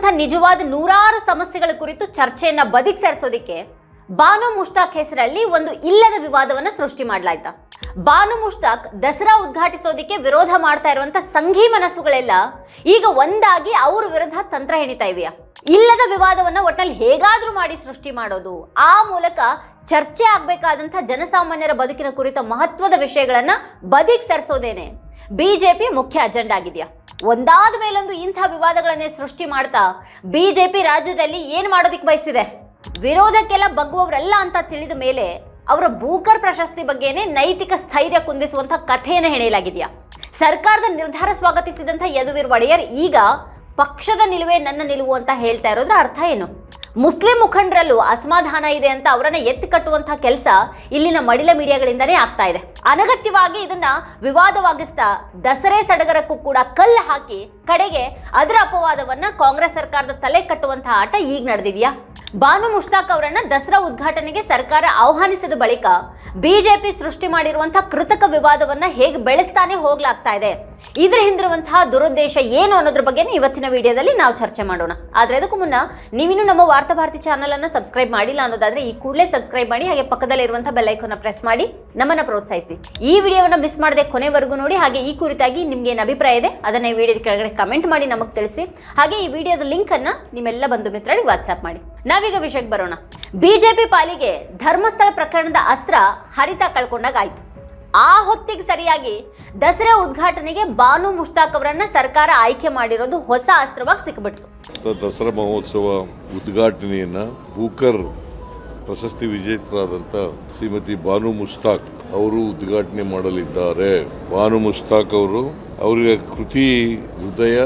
ಇರುವಂಥ ನಿಜವಾದ ನೂರಾರು ಸಮಸ್ಯೆಗಳ ಕುರಿತು ಚರ್ಚೆಯನ್ನ ಬದಿಗೆ ಸೇರಿಸೋದಿಕ್ಕೆ ಬಾನು ಮುಷ್ತಾಕ್ ಹೆಸರಲ್ಲಿ ಒಂದು ಇಲ್ಲದ ವಿವಾದವನ್ನ ಸೃಷ್ಟಿ ಮಾಡಲಾಯ್ತಾ. ಬಾನು ಮುಷ್ತಾಕ್ ದಸರಾ ಉದ್ಘಾಟಿಸೋದಿಕ್ಕೆ ವಿರೋಧ ಮಾಡ್ತಾ ಇರುವಂತ ಸಂಘಿ ಮನಸ್ಸುಗಳೆಲ್ಲ ಈಗ ಒಂದಾಗಿ ಅವ್ರ ವಿರುದ್ಧ ತಂತ್ರ ಹೆಣಿತಾ ಇವೆಯಾ? ಇಲ್ಲದ ವಿವಾದವನ್ನ ಒಟ್ನಲ್ಲಿ ಹೇಗಾದ್ರೂ ಮಾಡಿ ಸೃಷ್ಟಿ ಮಾಡೋದು, ಆ ಮೂಲಕ ಚರ್ಚೆ ಆಗ್ಬೇಕಾದಂಥ ಜನಸಾಮಾನ್ಯರ ಬದುಕಿನ ಕುರಿತ ಮಹತ್ವದ ವಿಷಯಗಳನ್ನ ಬದಿಗೆ ಸರಿಸೋದೇನೆ. ಬಿಜೆಪಿ ಮುಖ್ಯ ಅಜೆಂಡಾ ಆಗಿದೆಯಾ ಒಂದಾದ ಮೇಲೊಂದು ಇಂಥ ವಿವಾದಗಳನ್ನೇ ಸೃಷ್ಟಿ ಮಾಡ್ತಾ ಬಿಜೆಪಿ ರಾಜ್ಯದಲ್ಲಿ ಏನು ಮಾಡೋದಿಕ್ ಬಯಸಿದೆ? ವಿರೋಧಕ್ಕೆಲ್ಲ ಬಗ್ಗುವವರೆಲ್ಲ ಅಂತ ತಿಳಿದ ಮೇಲೆ ಅವರ ಬೂಕರ್ ಪ್ರಶಸ್ತಿ ಬಗ್ಗೆನೇ ನೈತಿಕ ಸ್ಥೈರ್ಯ ಕುಂದಿಸುವಂತ ಕಥೆಯನ್ನು ಹೆಣೆಯಲಾಗಿದೆಯಾ? ಸರ್ಕಾರದ ನಿರ್ಧಾರ ಸ್ವಾಗತಿಸಿದಂಥ ಯದುವೀರ್ ಒಡೆಯರ್ ಈಗ ಪಕ್ಷದ ನಿಲುವೆ ನನ್ನ ನಿಲುವು ಅಂತ ಹೇಳ್ತಾ ಇರೋದ್ರ ಅರ್ಥ ಏನು? ಮುಸ್ಲಿಂ ಮುಖಂಡರಲ್ಲೂ ಅಸಮಾಧಾನ ಇದೆ ಅಂತ ಅವರನ್ನ ಎತ್ತಿ ಕಟ್ಟುವಂತಹ ಕೆಲಸ ಇಲ್ಲಿನ ಮಡಿಲ ಮೀಡಿಯಾಗಳಿಂದನೇ ಆಗ್ತಾ ಇದೆ. ಅನಗತ್ಯವಾಗಿ ಇದನ್ನ ವಿವಾದವಾಗಿಸ್ತಾ ದಸರೆ ಸಡಗರಕ್ಕೂ ಕೂಡ ಕಲ್ಲು ಹಾಕಿ ಕಡೆಗೆ ಅದರ ಅಪವಾದವನ್ನ ಕಾಂಗ್ರೆಸ್ ಸರ್ಕಾರದ ತಲೆ ಕಟ್ಟುವಂತಹ ಆಟ ಈಗ ನಡೆದಿದೆಯಾ? ಬಾನು ಮುಷ್ತಾಕ್ ಅವರನ್ನ ದಸರಾ ಉದ್ಘಾಟನೆಗೆ ಸರ್ಕಾರ ಆಹ್ವಾನಿಸಿದ ಬಳಿಕ ಬಿಜೆಪಿ ಸೃಷ್ಟಿ ಮಾಡಿರುವಂತಹ ಕೃತಕ ವಿವಾದವನ್ನ ಹೇಗೆ ಬೆಳೆಸ್ತಾನೆ ಹೋಗ್ಲಾಗ್ತಾ ಇದೆ. ಇದ್ರ ಹಿಂದಿರುವಂತಹ ದುರುದ್ದೇಶ ಏನು ಅನ್ನೋದ್ರ ಬಗ್ಗೆನೇ ಇವತ್ತಿನ ವಿಡಿಯೋದಲ್ಲಿ ನಾವು ಚರ್ಚೆ ಮಾಡೋಣ. ಆದ್ರೆ ಅದಕ್ಕೂ ಮುನ್ನ ನೀವಿನ್ನೂ ನಮ್ಮ ವಾರ್ತಾ ಭಾರತಿ ಚಾನಲ್ ಅನ್ನ ಸಬ್ಸ್ಕ್ರೈಬ್ ಮಾಡಿಲ್ಲ ಅನ್ನೋದಾದ್ರೆ ಈ ಕೂಡಲೇ ಸಬ್ಸ್ಕ್ರೈಬ್ ಮಾಡಿ, ಹಾಗೆ ಪಕ್ಕದಲ್ಲಿರುವಂತಹ ಬೆಲ್ ಐಕಾನ್ ಪ್ರೆಸ್ ಮಾಡಿ, ನಮ್ಮನ್ನ ಪ್ರೋತ್ಸಾಹಿಸಿ. ಈ ವಿಡಿಯೋವನ್ನ ಮಿಸ್ ಮಾಡದೆ ಕೊನೆವರೆಗೂ ನೋಡಿ, ಹಾಗೆ ಈ ಕುರಿತಾಗಿ ನಿಮ್ಗೆ ಏನು ಅಭಿಪ್ರಾಯ ಇದೆ, ಅದನ್ನ ಈ ವಿಡಿಯೋದ ಕೆಳಗಡೆ ಕಮೆಂಟ್ ಮಾಡಿ ನಮಗೆ ತಿಳಿಸಿ. ಹಾಗೆ ಈ ವಿಡಿಯೋದ ಲಿಂಕ್ ಅನ್ನ ನಿಮ್ಮೆಲ್ಲ ಬಂಧು ಮಿತ್ರರಿಗೆ ವಾಟ್ಸ್ಆಪ್ ಮಾಡಿ. ನಾವೀಗ ವಿಷಯಕ್ಕೆ ಬರೋಣ. ಬಿಜೆಪಿ ಪಾಲಿಗೆ ಧರ್ಮಸ್ಥಳ ಪ್ರಕರಣದ ಅಸ್ತ್ರ ಹರಿತ ಕಳ್ಕೊಂಡಾಗ ಆಯ್ತು ಆ ಹೊತ್ತಿಗೆ ಸರಿಯಾಗಿ ದಸರಾ ಉದ್ಘಾಟನೆಗೆ ಬಾನು ಮುಷ್ತಾಕ್ ಅವರನ್ನ ಸರ್ಕಾರ ಆಯ್ಕೆ ಮಾಡಿರೋದು ಹೊಸ ಅಸ್ತ್ರವಾಗಿ ಸಿಕ್ಬಿಡ್ತು ದಸರಾ ಮಹೋತ್ಸವ ಉದ್ಘಾಟನೆಯನ್ನ ಬೂಕರ್ ಪ್ರಶಸ್ತಿ ವಿಜೇತರಾದಂತ ಶ್ರೀಮತಿ ಬಾನು ಮುಷ್ತಾಕ್ ಅವರು ಉದ್ಘಾಟನೆ ಮಾಡಲಿದ್ದಾರೆ. ಬಾನು ಮುಷ್ತಾಕ್ ಅವರು ಅವರಿಗೆ ಕೃತಿ ಹೃದಯ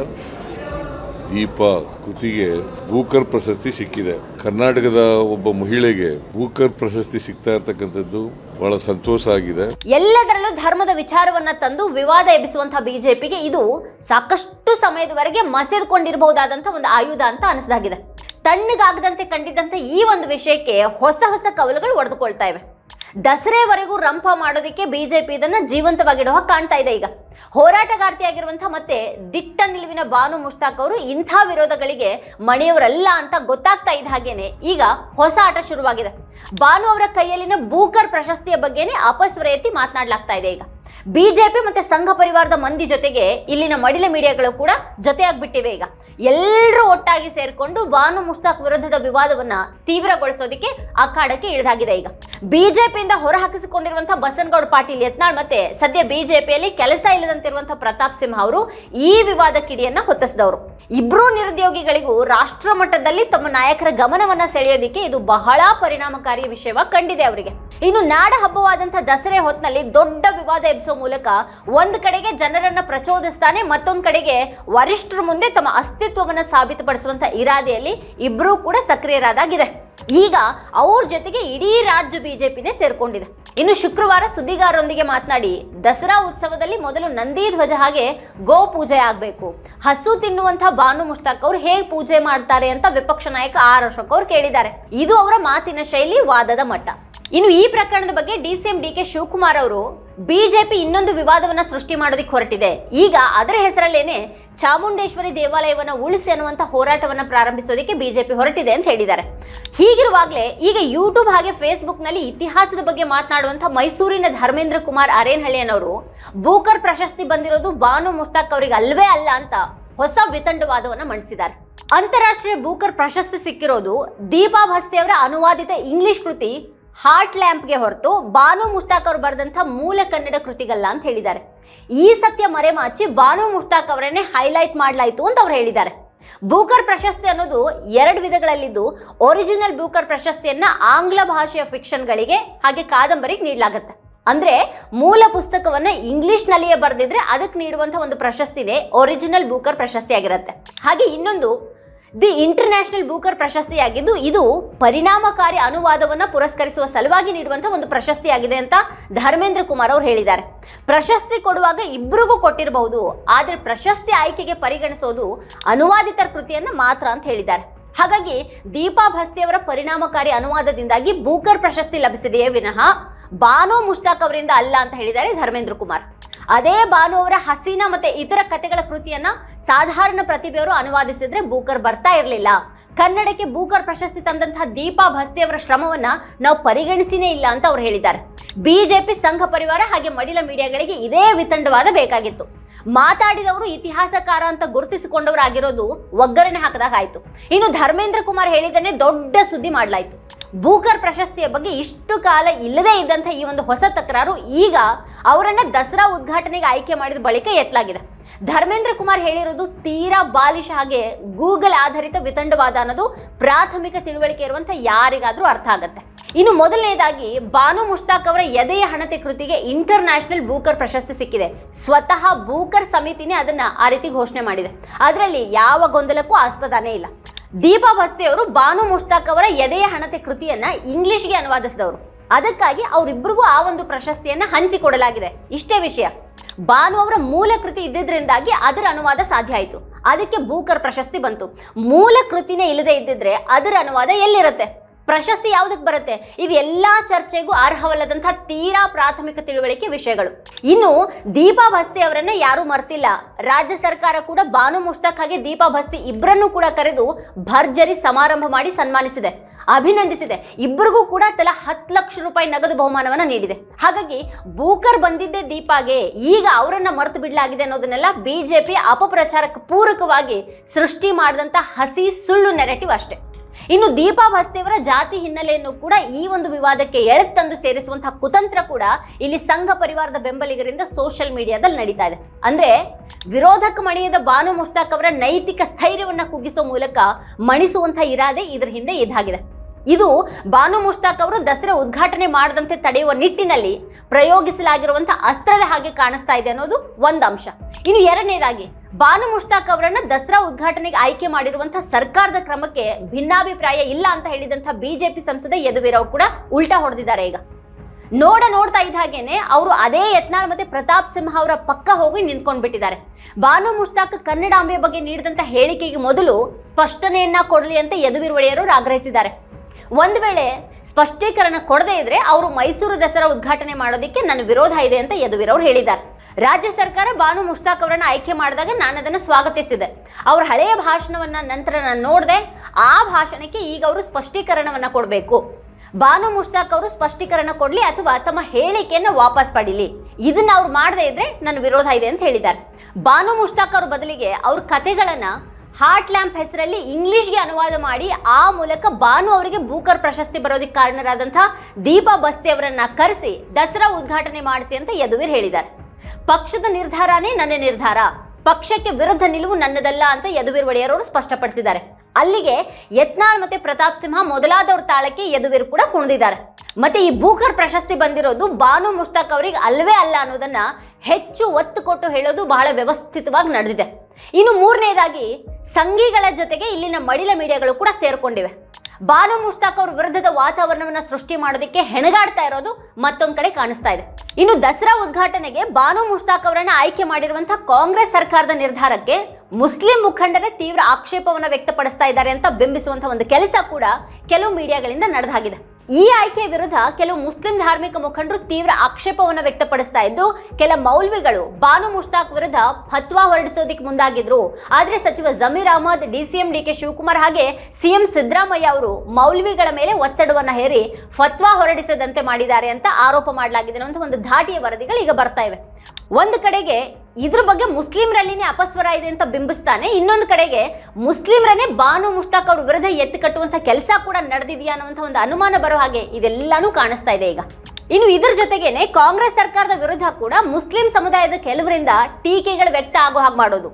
ದೀಪ ಕೃತಿಗೆ ಬೂಕರ್ ಪ್ರಶಸ್ತಿ ಸಿಕ್ಕಿದೆ. ಕರ್ನಾಟಕದ ಒಬ್ಬ ಮಹಿಳೆಗೆ ಬೂಕರ್ ಪ್ರಶಸ್ತಿ ಸಿಗ್ತಾ ಇರತಕ್ಕಂಥದ್ದು ಬಹಳ ಸಂತೋಷ ಆಗಿದೆ. ಎಲ್ಲದರಲ್ಲೂ ಧರ್ಮದ ವಿಚಾರವನ್ನ ತಂದು ವಿವಾದ ಎಬ್ಬಿಸುವಂತಹ ಬಿಜೆಪಿಗೆ ಇದು ಸಾಕಷ್ಟು ಸಮಯದವರೆಗೆ ಮಸೆದುಕೊಂಡಿರಬಹುದಾದಂತ ಒಂದು ಆಯುಧ ಅಂತ ಅನಿಸ್ದಾಗಿದೆ. ತಣ್ಣಗಾಗದಂತೆ ಕಂಡಿದ್ದಂತೆ ಈ ಒಂದು ವಿಷಯಕ್ಕೆ ಹೊಸ ಹೊಸ ಕವಲುಗಳು ಒಡೆದುಕೊಳ್ತಾ ಇವೆ. ದಸರೆವರೆಗೂ ರಂಪ ಮಾಡೋದಕ್ಕೆ ಬಿಜೆಪಿ ಇದನ್ನ ಜೀವಂತವಾಗಿಡುವ ಕಾಣ್ತಾ ಇದೆ ಈಗ. ಹೋರಾಟಗಾರ್ತಿಯಾಗಿರುವಂತಹ ಮತ್ತೆ ದಿಟ್ಟ ನಿಲುವಿನ ಬಾನು ಮುಷ್ತಾಕ್ ಅವರು ಇಂಥ ವಿರೋಧಗಳಿಗೆ ಮಣಿಯವರಲ್ಲ ಅಂತ ಗೊತ್ತಾಗ್ತಾ ಇದ್ದ ಹಾಗೇನೆ ಈಗ ಹೊಸ ಆಟ ಶುರುವಾಗಿದೆ. ಬಾನು ಅವರ ಕೈಯಲ್ಲಿನ ಬೂಕರ್ ಪ್ರಶಸ್ತಿಯ ಬಗ್ಗೆನೇ ಅಪಸ್ವರ ಎತ್ತಿ ಮಾತನಾಡ್ಲಾಗ್ತಾ ಇದೆ ಈಗ. ಬಿಜೆಪಿ ಮತ್ತೆ ಸಂಘ ಪರಿವಾರದ ಮಂದಿ ಜೊತೆಗೆ ಇಲ್ಲಿನ ಮಡಿಲ ಮೀಡಿಯಾಗಳು ಕೂಡ ಜೊತೆಯಾಗ್ಬಿಟ್ಟಿವೆ ಈಗ. ಎಲ್ಲರೂ ಒಟ್ಟಾಗಿ ಸೇರಿಕೊಂಡು ಬಾನು ಮುಸ್ತಾಕ್ ವಿರುದ್ಧದ ವಿವಾದವನ್ನ ತೀವ್ರಗೊಳಿಸೋದಕ್ಕೆ ಅಖಾಡಕ್ಕೆ ಇಳಿದಾಗಿದೆ ಈಗ. ಬಿಜೆಪಿಯಿಂದ ಹೊರಹಾಕಿಸಿಕೊಂಡಿರುವಂತಹ ಬಸನಗೌಡ ಪಾಟೀಲ್ ಯತ್ನಾಳ್ ಮತ್ತೆ ಸದ್ಯ ಬಿಜೆಪಿಯಲ್ಲಿ ಕೆಲಸ ಇಲ್ಲದಂತಿರುವಂತಹ ಪ್ರತಾಪ್ ಸಿಂಹ ಅವರು ಈ ವಿವಾದ ಕಿಡಿಯನ್ನ ಹೊತ್ತಿಸಿದವರು ಇಬ್ರು ನಿರುದ್ಯೋಗಿಗಳಿಗೂ ರಾಷ್ಟ್ರ ಮಟ್ಟದಲ್ಲಿ ತಮ್ಮ ನಾಯಕರ ಗಮನವನ್ನ ಸೆಳೆಯೋದಿಕ್ಕೆ ಇದು ಬಹಳ ಪರಿಣಾಮಕಾರಿ ವಿಷಯವಾಗಿ ಕಂಡಿದೆ ಅವರಿಗೆ. ಇನ್ನು ನಾಡ ಹಬ್ಬವಾದಂತಹ ದಸರೆ ಹೊತ್ತಿನಲ್ಲಿ ದೊಡ್ಡ ವಿವಾದ ಎಬ್ಬಿಸೋ ಮೂಲಕ ಒಂದ್ ಕಡೆಗೆ ಜನರನ್ನ ಪ್ರಚೋದಿಸ್ತಾನೆ, ಮತ್ತೊಂದ್ ಕಡೆಗೆ ವರಿಷ್ಠರ ಮುಂದೆ ತಮ್ಮ ಅಸ್ತಿತ್ವವನ್ನ ಸಾಬೀತುಪಡಿಸುವಂತ ಇರಾದೆಯಲ್ಲಿ ಇಬ್ಬರೂ ಕೂಡ ಸಕ್ರಿಯರಾದಾಗಿದೆ. ಈಗ ಅವ್ರ ಜೊತೆಗೆ ಇಡೀ ರಾಜ್ಯ ಬಿಜೆಪಿನೇ ಸೇರ್ಕೊಂಡಿದೆ. ಇನ್ನು ಶುಕ್ರವಾರ ಸುದ್ದಿಗಾರರೊಂದಿಗೆ ಮಾತನಾಡಿ, ದಸರಾ ಉತ್ಸವದಲ್ಲಿ ಮೊದಲು ನಂದಿ ಧ್ವಜ ಹಾಗೆ ಗೋ ಪೂಜೆ ಆಗಬೇಕು. ಹಸು ತಿನ್ನುವಂತಹ ಬಾನು ಮುಷ್ತಾಕ್ ಅವರು ಹೇಗೆ ಪೂಜೆ ಮಾಡ್ತಾರೆ ಅಂತ ವಿಪಕ್ಷ ನಾಯಕ ಆರ್ ಅಶೋಕ್ ಅವರು ಕೇಳಿದ್ದಾರೆ. ಇದು ಅವರ ಮಾತಿನ ಶೈಲಿ, ವಾದದ ಮಟ್ಟ. ಇನ್ನು ಈ ಪ್ರಕರಣದ ಬಗ್ಗೆ D C M D K Shivakumar ಅವರು ಬಿಜೆಪಿ ಇನ್ನೊಂದು ವಿವಾದವನ್ನ ಸೃಷ್ಟಿ ಮಾಡೋದಕ್ಕೆ ಹೊರಟಿದೆ. ಈಗ ಅದರ ಹೆಸರಲ್ಲೇನೆ ಚಾಮುಂಡೇಶ್ವರಿ ದೇವಾಲಯವನ್ನ ಉಳಿಸಿ ಅನ್ನುವಂತ ಹೋರಾಟವನ್ನ ಪ್ರಾರಂಭಿಸೋದಕ್ಕೆ ಬಿಜೆಪಿ ಹೊರಟಿದೆ ಅಂತ ಹೇಳಿದ್ದಾರೆ. ಹೀಗಿರುವಾಗಲೇ ಈಗ ಯೂಟ್ಯೂಬ್ ಹಾಗೆ ಫೇಸ್ಬುಕ್ನಲ್ಲಿ ಇತಿಹಾಸದ ಬಗ್ಗೆ ಮಾತನಾಡುವಂತ ಮೈಸೂರಿನ ಧರ್ಮೇಂದ್ರ ಕುಮಾರ್ ಅನ್ನೋರು ಬೂಕರ್ ಪ್ರಶಸ್ತಿ ಬಂದಿರೋದು ಬಾನು ಮುಷ್ತಾಕ್ ಅವರಿಗೆ ಅಲ್ವೇ ಅಲ್ಲ ಅಂತ ಹೊಸ ವಿತಂಡವಾದವನ್ನ ಮಂಡಿಸಿದ್ದಾರೆ. ಅಂತಾರಾಷ್ಟ್ರೀಯ ಬೂಕರ್ ಪ್ರಶಸ್ತಿ ಸಿಕ್ಕಿರೋದು ದೀಪಾ ಭಸ್ತಿ ಅವರ ಅನುವಾದಿತ ಇಂಗ್ಲಿಷ್ ಕೃತಿ ಹಾರ್ಟ್ ಲ್ಯಾಂಪ್ಗೆ ಹೊರತು ಬಾನು ಮುಷ್ತಾಕ್ ಅವರು ಬರೆದಂಥ ಮೂಲ ಕನ್ನಡ ಕೃತಿಗಲ್ಲ ಅಂತ ಹೇಳಿದ್ದಾರೆ. ಈ ಸತ್ಯ ಮರೆಮಾಚಿ ಬಾನು ಮುಷ್ತಾಕ್ ಅವರನ್ನೇ ಹೈಲೈಟ್ ಮಾಡಲಾಯಿತು ಅಂತ ಅವ್ರು ಹೇಳಿದ್ದಾರೆ. ಬೂಕರ್ ಪ್ರಶಸ್ತಿ ಅನ್ನೋದು ಎರಡು ವಿಧಗಳಲ್ಲಿದ್ದು, ಒರಿಜಿನಲ್ ಬೂಕರ್ ಪ್ರಶಸ್ತಿಯನ್ನ ಆಂಗ್ಲ ಭಾಷೆಯ ಫಿಕ್ಷನ್ಗಳಿಗೆ ಹಾಗೆ ಕಾದಂಬರಿಗೆ ನೀಡಲಾಗುತ್ತೆ. ಅಂದ್ರೆ ಮೂಲ ಪುಸ್ತಕವನ್ನ ಇಂಗ್ಲಿಷ್ ನಲ್ಲಿಯೇ ಬರೆದಿದ್ರೆ ಅದಕ್ಕೆ ನೀಡುವಂತ ಒಂದು ಪ್ರಶಸ್ತಿನೇ ಒರಿಜಿನಲ್ ಬೂಕರ್ ಪ್ರಶಸ್ತಿ ಆಗಿರುತ್ತೆ. ಹಾಗೆ ಇನ್ನೊಂದು ದಿ ಇಂಟರ್ನ್ಯಾಷನಲ್ ಬೂಕರ್ ಪ್ರಶಸ್ತಿಯಾಗಿದ್ದು ಇದು ಪರಿಣಾಮಕಾರಿ ಅನುವಾದವನ್ನು ಪುರಸ್ಕರಿಸುವ ಸಲುವಾಗಿ ನೀಡುವಂಥ ಒಂದು ಪ್ರಶಸ್ತಿಯಾಗಿದೆ ಅಂತ ಧರ್ಮೇಂದ್ರ ಕುಮಾರ್ ಅವರು ಹೇಳಿದ್ದಾರೆ. ಪ್ರಶಸ್ತಿ ಕೊಡುವಾಗ ಇಬ್ಬರಿಗೂ ಕೊಟ್ಟಿರಬಹುದು ಆದರೆ ಪ್ರಶಸ್ತಿ ಆಯ್ಕೆಗೆ ಪರಿಗಣಿಸೋದು ಅನುವಾದಿತರ ಕೃತಿಯನ್ನು ಮಾತ್ರ ಅಂತ ಹೇಳಿದ್ದಾರೆ. ಹಾಗಾಗಿ ದೀಪಾ ಭಸ್ತಿಯವರ ಪರಿಣಾಮಕಾರಿ ಅನುವಾದದಿಂದಾಗಿ ಬೂಕರ್ ಪ್ರಶಸ್ತಿ ಲಭಿಸಿದೆಯೇ ವಿನಃ ಬಾನೋ ಮುಷ್ತಾಕ್ ಅವರಿಂದ ಅಲ್ಲ ಅಂತ ಹೇಳಿದ್ದಾರೆ ಧರ್ಮೇಂದ್ರ ಕುಮಾರ್. ಅದೇ ಬಾನು ಅವರ ಹಸೀನಾ ಮತ್ತೆ ಇತರ ಕಥೆಗಳ ಕೃತಿಯನ್ನ ಸಾಧಾರಣ ಪ್ರತಿಭೆಯವರು ಅನುವಾದಿಸಿದ್ರೆ ಬೂಕರ್ ಬರ್ತಾ ಇರಲಿಲ್ಲ. ಕನ್ನಡಕ್ಕೆ ಬೂಕರ್ ಪ್ರಶಸ್ತಿ ತಂದಂತಹ ದೀಪಾ ಭಸ್ತಿ ಅವರ ಶ್ರಮವನ್ನ ನಾವು ಪರಿಗಣಿಸಿನೇ ಇಲ್ಲ ಅಂತ ಅವ್ರು ಹೇಳಿದ್ದಾರೆ. ಬಿಜೆಪಿ ಸಂಘ ಪರಿವಾರ ಹಾಗೆ ಮಡಿಲ ಮೀಡಿಯಾಗಳಿಗೆ ಇದೇ ವಿತಂಡವಾದ ಬೇಕಾಗಿತ್ತು. ಮಾತಾಡಿದವರು ಇತಿಹಾಸಕಾರ ಅಂತ ಗುರುತಿಸಿಕೊಂಡವರಾಗಿರೋದು ಒಗ್ಗರಣೆ ಹಾಕದಾಗ ಆಯ್ತು. ಇನ್ನು ಧರ್ಮೇಂದ್ರ ಕುಮಾರ್ ಹೇಳಿದನ್ನೇ ದೊಡ್ಡ ಸುದ್ದಿ ಮಾಡಲಾಯಿತು. ಬೂಕರ್ ಪ್ರಶಸ್ತಿಯ ಬಗ್ಗೆ ಇಷ್ಟು ಕಾಲ ಇಲ್ಲದೇ ಇದ್ದಂಥ ಈ ಒಂದು ಹೊಸ ತಕರಾರು ಈಗ ಅವರನ್ನ ದಸರಾ ಉದ್ಘಾಟನೆಗೆ ಆಯ್ಕೆ ಮಾಡಿದ ಬಳಿಕ ಎತ್ತಲಾಗಿದೆ. ಧರ್ಮೇಂದ್ರ ಕುಮಾರ್ ಹೇಳಿರೋದು ತೀರಾ ಬಾಲಿಶ ಹಾಗೆ ಗೂಗಲ್ ಆಧಾರಿತ ವಿತಂಡವಾದ ಅನ್ನೋದು ಪ್ರಾಥಮಿಕ ತಿಳುವಳಿಕೆ ಇರುವಂಥ ಯಾರಿಗಾದರೂ ಅರ್ಥ ಆಗತ್ತೆ. ಇನ್ನು ಮೊದಲನೇದಾಗಿ ಬಾನು ಮುಷ್ತಾಕ್ ಅವರ ಎದೆಯ ಹಣತೆ ಕೃತಿಗೆ ಇಂಟರ್ ನ್ಯಾಷನಲ್ ಬೂಕರ್ ಪ್ರಶಸ್ತಿ ಸಿಕ್ಕಿದೆ. ಸ್ವತಃ ಬೂಕರ್ ಸಮಿತಿನೇ ಅದನ್ನ ಆ ರೀತಿ ಘೋಷಣೆ ಮಾಡಿದೆ. ಅದರಲ್ಲಿ ಯಾವ ಗೊಂದಲಕ್ಕೂ ಆಸ್ಪದನೇ ಇಲ್ಲ. ದೀಪಾ ಭಸ್ತಿ ಅವರು ಬಾನು ಮುಷ್ತಾಕ್ ಅವರ ಎದೆಯ ಹಣತೆ ಕೃತಿಯನ್ನ ಇಂಗ್ಲಿಷ್ಗೆ ಅನುವಾದಿಸಿದವರು. ಅದಕ್ಕಾಗಿ ಅವರಿಬ್ಬರಿಗೂ ಆ ಒಂದು ಪ್ರಶಸ್ತಿಯನ್ನ ಹಂಚಿಕೊಡಲಾಗಿದೆ. ಇಷ್ಟೇ ವಿಷಯ, ಬಾನು ಅವರ ಮೂಲ ಕೃತಿ ಇದ್ದಿದ್ರಿಂದಾಗಿ ಅದರ ಅನುವಾದ ಸಾಧ್ಯ ಆಯಿತು. ಅದಕ್ಕೆ ಬೂಕರ್ ಪ್ರಶಸ್ತಿ ಬಂತು. ಮೂಲ ಕೃತಿನೇ ಇಲ್ಲದೆ ಇದ್ದಿದ್ರೆ ಅದರ ಅನುವಾದ ಎಲ್ಲಿರುತ್ತೆ? ಪ್ರಶಸ್ತಿ ಯಾವುದಕ್ಕೆ ಬರುತ್ತೆ? ಇದು ಎಲ್ಲ ಚರ್ಚೆಗೂ ಅರ್ಹವಲ್ಲದಂತಹ ತೀರಾ ಪ್ರಾಥಮಿಕ ತಿಳುವಳಿಕೆ ವಿಷಯಗಳು. ಇನ್ನು ದೀಪಾ ಭಸ್ತಿ ಅವರನ್ನ ಯಾರೂ ಮರ್ತಿಲ್ಲ. ರಾಜ್ಯ ಸರ್ಕಾರ ಕೂಡ ಬಾನು ಮುಷ್ತಾಕ್ ಹಾಗೆ ದೀಪಾ ಭಸ್ತಿ ಇಬ್ಬರನ್ನೂ ಕೂಡ ಕರೆದು ಭರ್ಜರಿ ಸಮಾರಂಭ ಮಾಡಿ ಸನ್ಮಾನಿಸಿದೆ. ಅಭಿನಂದಿಸಿದೆ. ಇಬ್ಬರಿಗೂ ಕೂಡ ತಲಾ ಹತ್ತು ಲಕ್ಷ ರೂಪಾಯಿ ನಗದು ಬಹುಮಾನವನ್ನ ನೀಡಿದೆ. ಹಾಗಾಗಿ ಬೂಕರ್ ಬಂದಿದ್ದೆ ದೀಪಾಗೆ ಈಗ ಅವರನ್ನ ಮರೆತು ಬಿಡಲಾಗಿದೆ ಅನ್ನೋದನ್ನೆಲ್ಲ ಬಿಜೆಪಿ ಅಪಪ್ರಚಾರಕ್ಕೆ ಪೂರಕವಾಗಿ ಸೃಷ್ಟಿ ಮಾಡಿದಂತ ಹಸಿ ಸುಳ್ಳು ನೆರೆಟಿವ್ ಅಷ್ಟೇ. ಇನ್ನು ದೀಪಾ ಭಸ್ತೆಯವರ ಜಾತಿ ಹಿನ್ನೆಲೆಯನ್ನು ಕೂಡ ಈ ಒಂದು ವಿವಾದಕ್ಕೆ ಎಳೆ ತಂದು ಸೇರಿಸುವಂತಹ ಕುತಂತ್ರ ಕೂಡ ಇಲ್ಲಿ ಸಂಘ ಪರಿವಾರದ ಬೆಂಬಲಿಗರಿಂದ ಸೋಷಿಯಲ್ ಮೀಡಿಯಾದಲ್ಲಿ ನಡೀತಾ ಇದೆ. ಅಂದ್ರೆ ವಿರೋಧಕ್ಕೆ ಮಣಿಯದ ಬಾನು ಮುಷ್ತಾಕ್ ಅವರ ನೈತಿಕ ಸ್ಥೈರ್ಯವನ್ನ ಕುಗ್ಗಿಸೋ ಮೂಲಕ ಮಣಿಸುವಂತಹ ಇರಾದೆ ಇದರ ಹಿಂದೆ ಇದಾಗಿದೆ. ಇದು ಬಾನು ಮುಷ್ತಾಕ್ ಅವರು ದಸರಾ ಉದ್ಘಾಟನೆ ಮಾಡದಂತೆ ತಡೆಯುವ ನಿಟ್ಟಿನಲ್ಲಿ ಪ್ರಯೋಗಿಸಲಾಗಿರುವಂತಹ ಅಸ್ತ್ರದ ಹಾಗೆ ಕಾಣಿಸ್ತಾ ಇದೆ ಅನ್ನೋದು ಒಂದು ಅಂಶ. ಇನ್ನು ಎರಡನೇದಾಗಿ ಬಾನು ಮುಷ್ತಾಕ್ ಅವರನ್ನ ದಸರಾ ಉದ್ಘಾಟನೆಗೆ ಆಯ್ಕೆ ಮಾಡಿರುವಂತಹ ಸರ್ಕಾರದ ಕ್ರಮಕ್ಕೆ ಭಿನ್ನಾಭಿಪ್ರಾಯ ಇಲ್ಲ ಅಂತ ಹೇಳಿದಂತಹ ಬಿಜೆಪಿ ಸಂಸದ ಯದುವೀರವ್ ಕೂಡ ಉಲ್ಟಾ ಹೊಡೆದಿದ್ದಾರೆ ಈಗ. ನೋಡ ನೋಡ್ತಾ ಇದ್ದ ಹಾಗೇನೆ ಅವರು ಅದೇ ಯತ್ನಾಳ್ ಮತ್ತೆ ಪ್ರತಾಪ್ ಸಿಂಹ ಅವರ ಪಕ್ಕ ಹೋಗಿ ನಿಂತ್ಕೊಂಡ್ಬಿಟ್ಟಿದ್ದಾರೆ. ಬಾನು ಮುಷ್ತಾಕ್ ಕನ್ನಡಾಂಬೆ ಬಗ್ಗೆ ನೀಡಿದಂತ ಹೇಳಿಕೆಗೆ ಮೊದಲು ಸ್ಪಷ್ಟನೆಯನ್ನ ಕೊಡಲಿ ಅಂತ ಯದುವೀರ್ ಒಡೆಯರು ಆಗ್ರಹಿಸಿದ್ದಾರೆ. ಒಂದು ವೇಳೆ ಸ್ಪಷ್ಟೀಕರಣ ಕೊಡದೇ ಇದ್ರೆ ಅವರು ಮೈಸೂರು ದಸರಾ ಉದ್ಘಾಟನೆ ಮಾಡೋದಕ್ಕೆ ನನ್ನ ವಿರೋಧ ಇದೆ ಅಂತ ಯದುವೀರ್ ಅವರು ಹೇಳಿದ್ದಾರೆ. ರಾಜ್ಯ ಸರ್ಕಾರ ಬಾನು ಮುಷ್ತಾಕ್ ಅವರನ್ನು ಆಯ್ಕೆ ಮಾಡಿದಾಗ ನಾನು ಅದನ್ನು ಸ್ವಾಗತಿಸಿದೆ. ಅವ್ರ ಹಳೆಯ ಭಾಷಣವನ್ನ ನಂತರ ನಾನು ನೋಡಿದೆ, ಆ ಭಾಷಣಕ್ಕೆ ಈಗ ಅವರು ಸ್ಪಷ್ಟೀಕರಣವನ್ನ ಕೊಡಬೇಕು. ಬಾನು ಮುಷ್ತಾಕ್ ಅವರು ಸ್ಪಷ್ಟೀಕರಣ ಕೊಡಲಿ ಅಥವಾ ತಮ್ಮ ಹೇಳಿಕೆಯನ್ನು ವಾಪಸ್ ಪಡೀಲಿ. ಇದನ್ನು ಅವ್ರು ಮಾಡದೇ ಇದ್ರೆ ನನ್ನ ವಿರೋಧ ಇದೆ ಅಂತ ಹೇಳಿದ್ದಾರೆ. ಬಾನು ಮುಷ್ತಾಕ್ ಅವ್ರ ಬದಲಿಗೆ ಅವ್ರ ಕತೆಗಳನ್ನ ಹಾರ್ಟ್ ಲ್ಯಾಂಪ್ ಹೆಸರಲ್ಲಿ ಇಂಗ್ಲಿಷ್ಗೆ ಅನುವಾದ ಮಾಡಿ ಆ ಮೂಲಕ ಬಾನು ಅವರಿಗೆ ಬೂಕರ್ ಪ್ರಶಸ್ತಿ ಬರೋದಕ್ಕೆ ಕಾರಣರಾದಂಥ ದೀಪಾ ಬಸ್ತಿ ಅವರನ್ನ ಕರೆಸಿ ದಸರಾ ಉದ್ಘಾಟನೆ ಮಾಡಿಸಿ ಅಂತ ಯದುವೀರ್ ಹೇಳಿದ್ದಾರೆ. ಪಕ್ಷದ ನಿರ್ಧಾರನೇ ನನ್ನ ನಿರ್ಧಾರ. ಪಕ್ಷಕ್ಕೆ ವಿರುದ್ಧ ನಿಲುವು ನನ್ನದಲ್ಲ ಅಂತ ಯದುವೀರ್ ಒಡೆಯರ್ ಅವರು ಸ್ಪಷ್ಟಪಡಿಸಿದ್ದಾರೆ. ಅಲ್ಲಿಗೆ ಯತ್ನಾಳ್ ಮತ್ತೆ ಪ್ರತಾಪ್ ಸಿಂಹ ಮೊದಲಾದವ್ರ ತಾಳಕ್ಕೆ ಯದುವೀರ್ ಕೂಡ ಕುಣಿದಿದ್ದಾರೆ. ಮತ್ತೆ ಈ ಭೂಕರ್ ಪ್ರಶಸ್ತಿ ಬಂದಿರೋದು ಬಾನು ಮುಷ್ತಾಕ್ ಅವರಿಗೆ ಅಲ್ವೇ ಅಲ್ಲ ಅನ್ನೋದನ್ನ ಹೆಚ್ಚು ಒತ್ತು ಕೊಟ್ಟು ಹೇಳೋದು ಬಹಳ ವ್ಯವಸ್ಥಿತವಾಗಿ ನಡೆದಿದೆ. ಇನ್ನು ಮೂರನೇದಾಗಿ ಸಂಘಿಗಳ ಜೊತೆಗೆ ಇಲ್ಲಿನ ಮಡಿಲ ಮೀಡಿಯಾಗಳು ಕೂಡ ಸೇರ್ಕೊಂಡಿವೆ. ಬಾನು ಮುಷ್ತಾಕ್ ಅವ್ರ ವಿರುದ್ಧದ ವಾತಾವರಣವನ್ನ ಸೃಷ್ಟಿ ಮಾಡೋದಕ್ಕೆ ಹೆಣಗಾಡ್ತಾ ಇರೋದು ಮತ್ತೊಂದು ಕಡೆ ಕಾಣಿಸ್ತಾ ಇದೆ. ಇನ್ನು ದಸರಾ ಉದ್ಘಾಟನೆಗೆ ಬಾನು ಮುಷ್ತಾಕ್ ಅವರನ್ನ ಆಯ್ಕೆ ಮಾಡಿರುವಂತಹ ಕಾಂಗ್ರೆಸ್ ಸರ್ಕಾರದ ನಿರ್ಧಾರಕ್ಕೆ ಮುಸ್ಲಿಂ ಮುಖಂಡರೇ ತೀವ್ರ ಆಕ್ಷೇಪವನ್ನು ವ್ಯಕ್ತಪಡಿಸ್ತಾ ಇದ್ದಾರೆ ಅಂತ ಬಿಂಬಿಸುವಂತಹ ಒಂದು ಕೆಲಸ ಕೂಡ ಕೆಲವು ಮೀಡಿಯಾಗಳಿಂದ ನಡೆದಾಗಿದೆ. ಈ ಆಯ್ಕೆ ವಿರುದ್ಧ ಕೆಲವು ಮುಸ್ಲಿಂ ಧಾರ್ಮಿಕ ಮುಖಂಡರು ತೀವ್ರ ಆಕ್ಷೇಪವನ್ನು ವ್ಯಕ್ತಪಡಿಸ್ತಾ ಇದ್ದು, ಕೆಲ ಮೌಲ್ವಿಗಳು ಬಾನು ಮುಷ್ತಾಕ್ ವಿರುದ್ಧ ಫತ್ವಾ ಹೊರಡಿಸೋದಿಕ್ಕೆ ಮುಂದಾಗಿದ್ರು. ಆದರೆ ಸಚಿವ ಜಮೀರ್ ಅಹಮದ್ ಡಿಸಿಎಂ ಡಿಕೆ ಶಿವಕುಮಾರ್ ಹಾಗೆ ಸಿಎಂ ಸಿದ್ದರಾಮಯ್ಯ ಅವರು ಮೌಲ್ವಿಗಳ ಮೇಲೆ ಒತ್ತಡವನ್ನು ಹೇರಿ ಫತ್ವಾ ಹೊರಡಿಸದಂತೆ ಮಾಡಿದ್ದಾರೆ ಅಂತ ಆರೋಪ ಮಾಡಲಾಗಿದೆ ಅನ್ನುವಂಥ ಒಂದು ಧಾಟಿಯ ವರದಿಗಳು ಈಗ ಬರ್ತಾ ಇವೆ. ಒಂದು ಕಡೆಗೆ ಇದ್ರ ಬಗ್ಗೆ ಮುಸ್ಲಿಮರಲ್ಲಿನೇ ಅಪಸ್ವರ ಇದೆ ಅಂತ ಬಿಂಬಿಸ್ತಾನೆ, ಇನ್ನೊಂದು ಕಡೆಗೆ ಮುಸ್ಲಿಮರನ್ನೇ ಬಾನು ಮುಷ್ತಾಕ್ ಅವ್ರ ವಿರುದ್ಧ ಎತ್ತಿ ಕಟ್ಟುವಂಥ ಕೆಲಸ ಕೂಡ ನಡೆದಿದೆಯಾ ಅನ್ನುವಂಥ ಒಂದು ಅನುಮಾನ ಬರೋ ಹಾಗೆ ಇದೆಲ್ಲಾನು ಕಾಣಿಸ್ತಾ ಇದೆ ಈಗ. ಇನ್ನು ಇದ್ರ ಜೊತೆಗೇನೆ ಕಾಂಗ್ರೆಸ್ ಸರ್ಕಾರದ ವಿರುದ್ಧ ಕೂಡ ಮುಸ್ಲಿಂ ಸಮುದಾಯದ ಕೆಲವರಿಂದ ಟೀಕೆಗಳು ವ್ಯಕ್ತ ಆಗೋ ಹಾಗೆ ಮಾಡೋದು.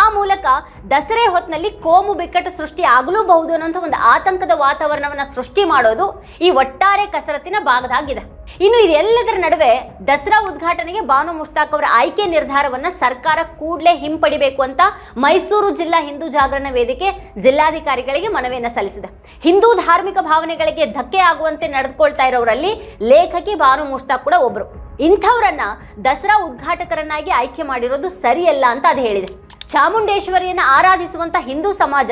ಆ ಮೂಲಕ ದಸರೆ ಹೊತ್ತಿನಲ್ಲಿ ಕೋಮು ಬಿಕ್ಕಟ್ಟು ಸೃಷ್ಟಿ ಆಗಲೂಬಹುದು ಅನ್ನೋಂಥ ಒಂದು ಆತಂಕದ ವಾತಾವರಣವನ್ನ ಸೃಷ್ಟಿ ಮಾಡೋದು ಈ ಒಟ್ಟಾರೆ ಕಸರತ್ತಿನ ಭಾಗದಾಗಿದೆ. ಇನ್ನು ಇದೆಲ್ಲದರ ನಡುವೆ ದಸರಾ ಉದ್ಘಾಟನೆಗೆ ಬಾನು ಮುಷ್ತಾಕ್ ಅವರ ಆಯ್ಕೆ ನಿರ್ಧಾರವನ್ನ ಸರ್ಕಾರ ಕೂಡಲೇ ಹಿಂಪಡಿಬೇಕು ಅಂತ ಮೈಸೂರು ಜಿಲ್ಲಾ ಹಿಂದೂ ಜಾಗರಣ ವೇದಿಕೆ ಜಿಲ್ಲಾಧಿಕಾರಿಗಳಿಗೆ ಮನವಿಯನ್ನು ಸಲ್ಲಿಸಿದೆ. ಹಿಂದೂ ಧಾರ್ಮಿಕ ಭಾವನೆಗಳಿಗೆ ಧಕ್ಕೆ ಆಗುವಂತೆ ನಡೆದುಕೊಳ್ತಾ ಇರೋರಲ್ಲಿ ಲೇಖಕಿ ಬಾನು ಮುಷ್ತಾಕ್ ಕೂಡ ಒಬ್ಬರು ಇಂಥವರನ್ನ ದಸರಾ ಉದ್ಘಾಟಕರನ್ನಾಗಿ ಆಯ್ಕೆ ಮಾಡಿರೋದು ಸರಿಯಲ್ಲ ಅಂತ ಅದು ಹೇಳಿದೆ. ಚಾಮುಂಡೇಶ್ವರಿಯನ್ನ ಆರಾಧಿಸುವಂತ ಹಿಂದೂ ಸಮಾಜ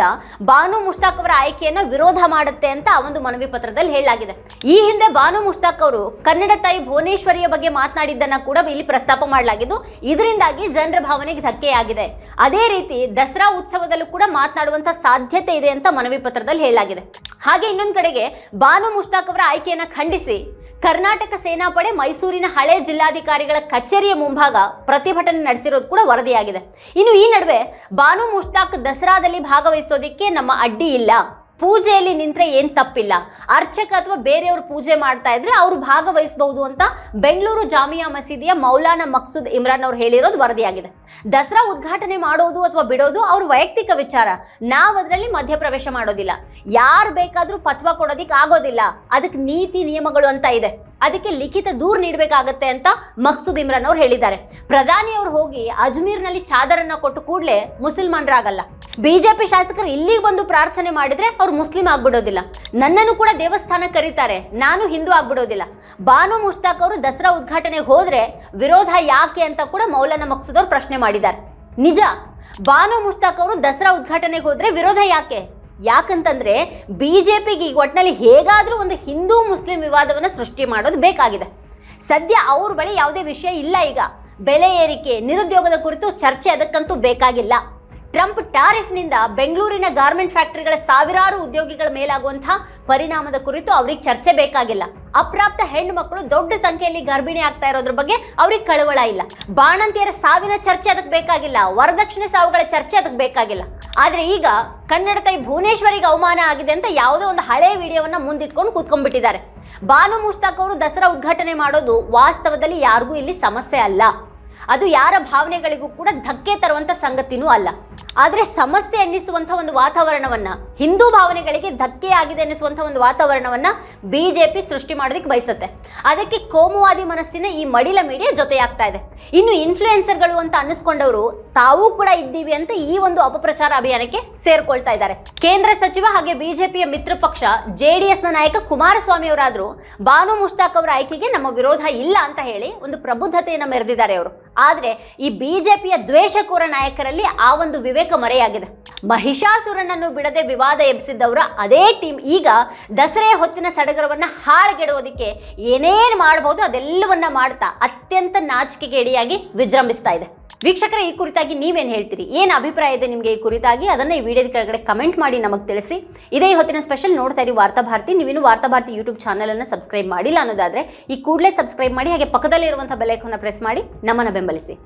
ಬಾನು ಮುಷ್ತಾಕ್ ಅವರ ಆಯ್ಕೆಯನ್ನು ವಿರೋಧ ಮಾಡುತ್ತೆ ಅಂತ ಒಂದು ಮನವಿ ಪತ್ರದಲ್ಲಿ ಹೇಳಲಾಗಿದೆ. ಈ ಹಿಂದೆ ಬಾನು ಮುಷ್ತಾಕ್ ಅವರು ಕನ್ನಡ ತಾಯಿ ಭುವನೇಶ್ವರಿಯ ಬಗ್ಗೆ ಮಾತನಾಡಿದ್ದನ್ನು ಕೂಡ ಇಲ್ಲಿ ಪ್ರಸ್ತಾಪ ಮಾಡಲಾಗಿದ್ದು, ಇದರಿಂದಾಗಿ ಜನರ ಭಾವನೆಗೆ ಧಕ್ಕೆಯಾಗಿದೆ. ಅದೇ ರೀತಿ ದಸರಾ ಉತ್ಸವದಲ್ಲೂ ಕೂಡ ಮಾತನಾಡುವಂತ ಸಾಧ್ಯತೆ ಇದೆ ಅಂತ ಮನವಿ ಪತ್ರದಲ್ಲಿ ಹೇಳಲಾಗಿದೆ. ಹಾಗೆ ಇನ್ನೊಂದು ಕಡೆಗೆ ಬಾನು ಮುಷ್ತಾಕ್ ಅವರ ಆಯ್ಕೆಯನ್ನು ಖಂಡಿಸಿ ಕರ್ನಾಟಕ ಸೇನಾಪಡೆ ಮೈಸೂರಿನ ಹಳೆ ಜಿಲ್ಲಾಧಿಕಾರಿಗಳ ಕಚೇರಿಯ ಮುಂಭಾಗ ಪ್ರತಿಭಟನೆ ನಡೆಸಿರೋದು ಕೂಡ ವರದಿಯಾಗಿದೆ. ಇನ್ನು ಈ ನಡುವೆ ಬಾನು ಮುಷ್ತಾಕ್ ದಸರಾದಲ್ಲಿ ಭಾಗವಹಿಸೋದಿಕ್ಕೆ ನಮ್ಮ ಅಡ್ಡಿ ಇಲ್ಲ. ಪೂಜೆಯಲ್ಲಿ ನಿಂತರೆ ಏನ್ ತಪ್ಪಿಲ್ಲ. ಅರ್ಚಕ ಅಥವಾ ಬೇರೆಯವರು ಪೂಜೆ ಮಾಡ್ತಾ ಇದ್ರೆ ಅವರು ಭಾಗವಹಿಸಬಹುದು ಅಂತ ಬೆಂಗಳೂರು ಜಾಮಿಯಾ ಮಸೀದಿಯ ಮೌಲಾನಾ ಮಕ್ಸೂದ್ ಇಮ್ರಾನ್ ಅವ್ರು ಹೇಳಿರೋದು ವರದಿಯಾಗಿದೆ. ದಸರಾ ಉದ್ಘಾಟನೆ ಮಾಡೋದು ಅಥವಾ ಬಿಡೋದು ಅವ್ರ ವೈಯಕ್ತಿಕ ವಿಚಾರ. ನಾವು ಅದರಲ್ಲಿ ಮಧ್ಯಪ್ರವೇಶ ಮಾಡೋದಿಲ್ಲ. ಯಾರು ಬೇಕಾದರೂ ಪತ್ವ ಕೊಡೋದಿಕ್ಕೆ ಆಗೋದಿಲ್ಲ. ಅದಕ್ಕೆ ನೀತಿ ನಿಯಮಗಳು ಅಂತ ಇದೆ. ಅದಕ್ಕೆ ಲಿಖಿತ ದೂರು ನೀಡಬೇಕಾಗತ್ತೆ ಅಂತ ಮಕ್ಸೂದ್ ಇಮ್ರಾನ್ ಅವ್ರು ಹೇಳಿದ್ದಾರೆ. ಪ್ರಧಾನಿ ಅವ್ರು ಹೋಗಿ ಅಜ್ಮೀರ್ನಲ್ಲಿ ಚಾದರನ್ನ ಕೊಟ್ಟು ಕೂಡಲೇ ಮುಸಲ್ಮಾನರಾಗಲ್ಲ. ಬಿಜೆಪಿ ಶಾಸಕರು ಇಲ್ಲಿಗೆ ಬಂದು ಪ್ರಾರ್ಥನೆ ಮಾಡಿದ್ರೆ ಅವ್ರು ಮುಸ್ಲಿಂ ಆಗ್ಬಿಡೋದಿಲ್ಲ. ನನ್ನನ್ನು ಕೂಡ ದೇವಸ್ಥಾನ ಕರೀತಾರೆ. ನಾನು ಹಿಂದೂ ಆಗ್ಬಿಡೋದಿಲ್ಲ. ಬಾನು ಮುಷ್ತಾಕ್ ಅವರು ದಸರಾ ಉದ್ಘಾಟನೆಗೆ ಹೋದ್ರೆ ವಿರೋಧ ಯಾಕೆ ಅಂತ ಕೂಡ ಮೌಲಾನ ಮಕ್ಸೂದ್ ಅವರು ಪ್ರಶ್ನೆ ಮಾಡಿದ್ದಾರೆ. ನಿಜ, ಬಾನು ಮುಷ್ತಾಕ್ ಅವರು ದಸರಾ ಉದ್ಘಾಟನೆಗೆ ಹೋದ್ರೆ ವಿರೋಧ ಯಾಕೆ? ಯಾಕಂತಂದ್ರೆ ಬಿಜೆಪಿಗೆ ಈಗ ಒಟ್ಟಿನಲ್ಲಿ ಹೇಗಾದರೂ ಒಂದು ಹಿಂದೂ ಮುಸ್ಲಿಂ ವಿವಾದವನ್ನು ಸೃಷ್ಟಿ ಮಾಡೋದು ಬೇಕಾಗಿದೆ. ಸದ್ಯ ಅವ್ರ ಬಳಿ ಯಾವುದೇ ವಿಷಯ ಇಲ್ಲ ಈಗ. ಬೆಲೆ ಏರಿಕೆ, ನಿರುದ್ಯೋಗದ ಕುರಿತು ಚರ್ಚೆ ಅದಕ್ಕಂತೂ ಬೇಕಾಗಿಲ್ಲ. ಟ್ರಂಪ್ ಟಾರಿಫ್ನಿಂದ ಬೆಂಗಳೂರಿನ ಗಾರ್ಮೆಂಟ್ ಫ್ಯಾಕ್ಟರಿಗಳ ಸಾವಿರಾರು ಉದ್ಯೋಗಿಗಳ ಮೇಲಾಗುವಂತಹ ಪರಿಣಾಮದ ಕುರಿತು ಅವ್ರಿಗೆ ಚರ್ಚೆ ಬೇಕಾಗಿಲ್ಲ. ಅಪ್ರಾಪ್ತ ಹೆಣ್ಣು ಮಕ್ಕಳು ದೊಡ್ಡ ಸಂಖ್ಯೆಯಲ್ಲಿ ಗರ್ಭಿಣಿ ಆಗ್ತಾ ಇರೋದ್ರ ಬಗ್ಗೆ ಅವ್ರಿಗೆ ಕಳವಳ ಇಲ್ಲ. ಬಾಣಂತಿಯರ ಸಾವಿನ ಚರ್ಚೆ ಅದಕ್ಕೆ ಬೇಕಾಗಿಲ್ಲ. ವರದಕ್ಷಿಣೆ ಸಾವುಗಳ ಚರ್ಚೆ ಅದಕ್ಕೆ ಬೇಕಾಗಿಲ್ಲ. ಆದ್ರೆ ಈಗ ಕನ್ನಡ ತಾಯಿ ಭುವನೇಶ್ವರಿಗೆ ಅವಮಾನ ಆಗಿದೆ ಅಂತ ಯಾವುದೋ ಒಂದು ಹಳೆ ವಿಡಿಯೋವನ್ನ ಮುಂದಿಟ್ಕೊಂಡು ಕೂತ್ಕೊಂಡ್ಬಿಟ್ಟಿದ್ದಾರೆ. ಬಾನು ಮುಷ್ತಾಕ್ ಅವರು ದಸರಾ ಉದ್ಘಾಟನೆ ಮಾಡೋದು ವಾಸ್ತವದಲ್ಲಿ ಯಾರಿಗೂ ಇಲ್ಲಿ ಸಮಸ್ಯೆ ಅಲ್ಲ. ಅದು ಯಾರ ಭಾವನೆಗಳಿಗೂ ಕೂಡ ಧಕ್ಕೆ ತರುವಂತ ಸಂಗತಿನೂ ಅಲ್ಲ. ಆದರೆ ಸಮಸ್ಯೆ ಎನ್ನಿಸುವಂಥ ಒಂದು ವಾತಾವರಣವನ್ನ ಹಿಂದೂ ಭಾವನೆಗಳಿಗೆ ಧಕ್ಕೆ ಆಗಿದೆ ಎನ್ನಿಸುವಂಥ ಒಂದು ವಾತಾವರಣವನ್ನ ಬಿಜೆಪಿ ಸೃಷ್ಟಿ ಮಾಡೋದಕ್ಕೆ ಬಯಸುತ್ತೆ. ಅದಕ್ಕೆ ಕೋಮುವಾದಿ ಮನಸ್ಸಿನ ಈ ಮಡಿಲ ಮೀಡಿಯಾ ಜೊತೆಯಾಗ್ತಾ ಇದೆ. ಇನ್ನು ಇನ್ಫ್ಲುಯೆನ್ಸರ್ಗಳು ಅಂತ ಅನ್ನಿಸ್ಕೊಂಡವರು ತಾವೂ ಕೂಡ ಇದ್ದೀವಿ ಅಂತ ಈ ಒಂದು ಅಪಪ್ರಚಾರ ಅಭಿಯಾನಕ್ಕೆ ಸೇರ್ಕೊಳ್ತಾ ಇದ್ದಾರೆ. ಕೇಂದ್ರ ಸಚಿವ ಹಾಗೆ ಬಿಜೆಪಿಯ ಮಿತ್ರ ಪಕ್ಷ ಜೆಡಿಎಸ್ನ ನಾಯಕ ಕುಮಾರಸ್ವಾಮಿ ಅವರಾದರೂ ಬಾನು ಮುಷ್ತಾಕ್ ಅವರ ಆಯ್ಕೆಗೆ ನಮ್ಮ ವಿರೋಧ ಇಲ್ಲ ಅಂತ ಹೇಳಿ ಒಂದು ಪ್ರಬುದ್ಧತೆಯನ್ನು ಮೆರೆದಿದ್ದಾರೆ ಅವರು. ಆದರೆ ಈ ಬಿಜೆಪಿಯ ದ್ವೇಷಕೋರ ನಾಯಕರಲ್ಲಿ ಆ ಒಂದು ವಿವೇಕ ಮರೆಯಾಗಿದೆ. ಮಹಿಷಾಸುರನನ್ನು ಬಿಡದೆ ವಿವಾದ ಎಬ್ಬಿಸಿದ್ದವರ ಅದೇ ಟೀಮ್. ಈಗ ದಸರೆ ಹೊತ್ತಿನ ಸಡಗರವನ್ನು ಹಾಳುಗೆಡುವುದಕ್ಕೆ ಏನೇನು ಮಾಡಬಹುದು ಅದೆಲ್ಲವನ್ನ ಮಾಡ್ತಾ ಅತ್ಯಂತ ನಾಚಿಕೆಗೇಡಿಯಾಗಿ ವಿಜೃಂಭಿಸ್ತಾ ಇದೆ. ವೀಕ್ಷಕರ, ಈ ಕುರಿತಾಗಿ ನೀವೇನು ಹೇಳ್ತೀರಿ? ಏನು ಅಭಿಪ್ರಾಯ ಇದೆ ನಿಮಗೆ ಈ ಕುರಿತಾಗಿ? ಅದನ್ನು ಈ ವಿಡಿಯೋದ ಕೆಳಗಡೆ ಕಮೆಂಟ್ ಮಾಡಿ ನಮಗೆ ತಿಳಿಸಿ. ಇದೇ ಹೊತ್ತಿನ ಸ್ಪೆಷಲ್ ನೋಡ್ತಾ ಇರಿ ವಾರ್ತಾಭಾರತಿ ನೀವಿನ್ನು ವಾರ್ತಾಭಾರತಿ ಯೂಟ್ಯೂಬ್ ಚಾನಲನ್ನು ಸಬ್ಸ್ಕ್ರೈಬ್ ಮಾಡಿಲ್ಲ ಅನ್ನೋದಾದರೆ ಈ ಕೂಡಲೇ ಸಬ್ಸ್ಕ್ರೈಬ್ ಮಾಡಿ, ಹಾಗೆ ಪಕ್ಕದಲ್ಲಿರುವಂಥ ಬೆಲೆಕನ್ನು ಪ್ರೆಸ್ ಮಾಡಿ ನಮ್ಮನ್ನು ಬೆಂಬಲಿಸಿ.